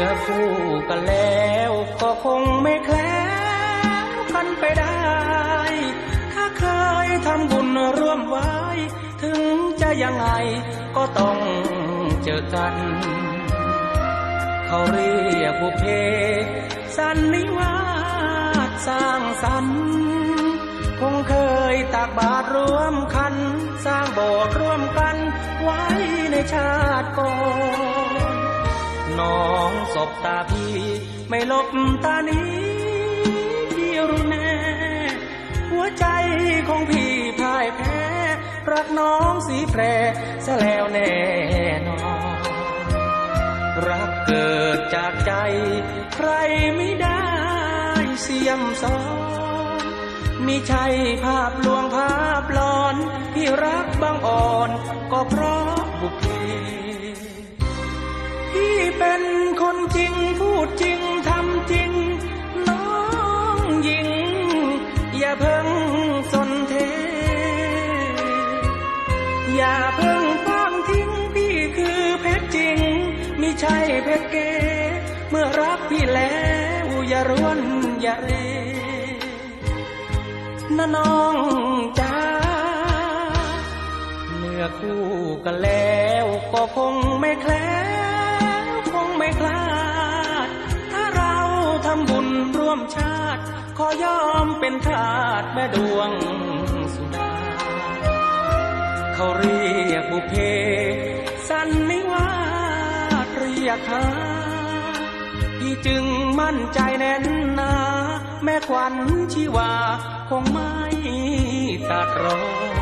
มื่อคู่กันแล้วก็คงไม่แคล้วกันไปได้ ถ้าเคยทำบุญร่วมไว้ ถึงจะยังไงก็ต้องเจอกัน เขาเรียกบุเพ สันนิวาสสร้างสรรค์คงเคยตักบาตรร่วมคัน สร้างโบสถ์ร่วมกันไว้ในชาติก่อน น้องศบตาพี่ ไม่ลบตานี้พี่รู้แน่หัวใจของพี่พ่ายแพ้ รักน้องสีแพรซะแล้วแน่นอน รักเกิดจากใจ ใครไม่ได้เสียมสอนมีใช่ภาพลวงภาพหลอนที่รักบางอ่อนก็เพราะบุพเพพี่ เป็นคนจริงพูดจริงทำจริง น้องหญิง อย่าเพิ่งสนเท อย่าเพิ่งฟังทิ้งพี่คือเพชรจริงมิใช่เพชรเก เมื่อรักพี่แล้วอย่าร้วนอย่าเรนะน้องจ้าเมื่อคู่กันแล้วก็คง ขอยอมเป็นทาสแม่ดวงสุดา เขาเรียกบุเพ สันนิวาสเรียกหาพี่จึงมั่นใจแน่นหนา แม่ควันชีวา คงไม่ตัดรอ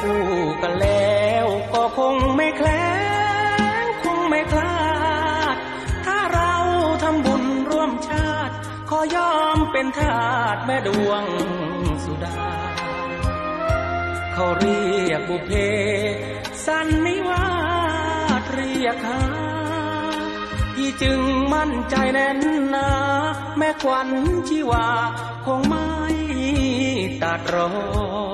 คู่กันแล้วก็คงไม่แคล้วคงไม่คลาด ถ้าเราทำบุญร่วมชาติ ขอยอมเป็นทาสแม่ดวงสุดา เขาเรียกบุพเพ สันนิวาสเรียกหาพี่จึงมั่นใจแน่นหนาแม่ควันชีวา คงไม่ตัดรอน